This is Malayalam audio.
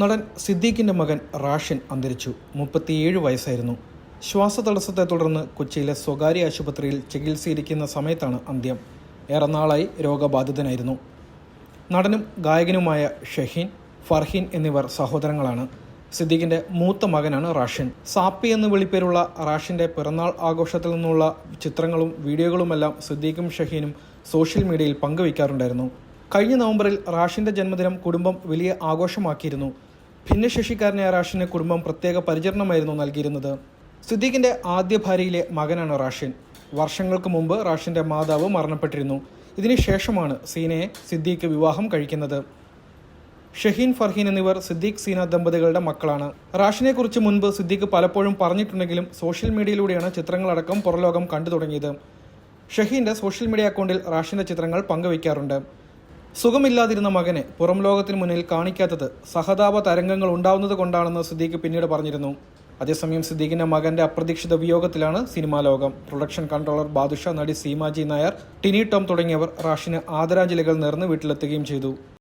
നടൻ സിദ്ദീഖിന്റെ മകൻ റാഷിൻ അന്തരിച്ചു. മുപ്പത്തിയേഴ് വയസ്സായിരുന്നു. ശ്വാസതടസ്സത്തെ തുടർന്ന് കൊച്ചിയിലെ സ്വകാര്യ ആശുപത്രിയിൽ ചികിത്സയിരിക്കുന്ന സമയത്താണ് അന്ത്യം. ഏറെ നാളായി രോഗബാധിതനായിരുന്നു. നടനും ഗായകനുമായ ഷഹീൻ ഫർഹീൻ എന്നിവർ സഹോദരങ്ങളാണ്. സിദ്ദീഖിന്റെ മൂത്ത മകനാണ് റാഷിൻ. സാപ്പി എന്ന് വിളിപ്പേരുള്ള റാഷിന്റെ പിറന്നാൾ ആഘോഷത്തിൽ നിന്നുള്ള ചിത്രങ്ങളും വീഡിയോകളുമെല്ലാം സിദ്ദീഖും ഷഹീനും സോഷ്യൽ മീഡിയയിൽ പങ്കുവയ്ക്കാറുണ്ടായിരുന്നു. കഴിഞ്ഞ നവംബറിൽ റാഷിന്റെ ജന്മദിനം കുടുംബം വലിയ ആഘോഷമാക്കിയിരുന്നു. ഭിന്നശേഷിക്കാരനായ റാഷിന് കുടുംബം പ്രത്യേക പരിചരണമായിരുന്നു നൽകിയിരുന്നത്. സിദ്ദീഖിന്റെ ആദ്യ ഭാര്യയിലെ മകനാണ് റാഷിൻ. വർഷങ്ങൾക്ക് മുമ്പ് റാഷിന്റെ മാതാവ് മരണപ്പെട്ടിരുന്നു. ഇതിനുശേഷമാണ് സീനയെ സിദ്ദീഖ് വിവാഹം കഴിക്കുന്നത്. ഷഹീൻ ഫർഹീൻ എന്നിവർ സിദ്ദീഖ് സീന ദമ്പതികളുടെ മക്കളാണ്. റാഷിനെ കുറിച്ച് മുൻപ് സിദ്ദീഖ് പലപ്പോഴും പറഞ്ഞിട്ടുണ്ടെങ്കിലും സോഷ്യൽ മീഡിയയിലൂടെയാണ് ചിത്രങ്ങളടക്കം പുറലോകം കണ്ടു തുടങ്ങിയത് ഷഹീന്റെ സോഷ്യൽ മീഡിയ അക്കൗണ്ടിൽ റാഷിന്റെ ചിത്രങ്ങൾ പങ്കുവയ്ക്കാറുണ്ട്. സുഖമില്ലാതിരുന്ന മകനെ പുറം ലോകത്തിന് മുന്നിൽ കാണിക്കാത്തത് സഹതാപ തരംഗങ്ങൾ ഉണ്ടാവുന്നത് കൊണ്ടാണെന്ന് സിദ്ദീഖ് പിന്നീട് പറഞ്ഞിരുന്നു. അതേസമയം സിദ്ദീഖിന്റെ മകന്റെ അപ്രതീക്ഷിത വിയോഗത്തിലാണ് സിനിമാ ലോകം. പ്രൊഡക്ഷൻ കൺട്രോളർ ബാദുഷ നടി സീമാജി നായർ ടിനി ടോം തുടങ്ങിയവർ റാഷിന് ആദരാഞ്ജലികൾ നേർന്ന് വീട്ടിലെത്തുകയും ചെയ്തു.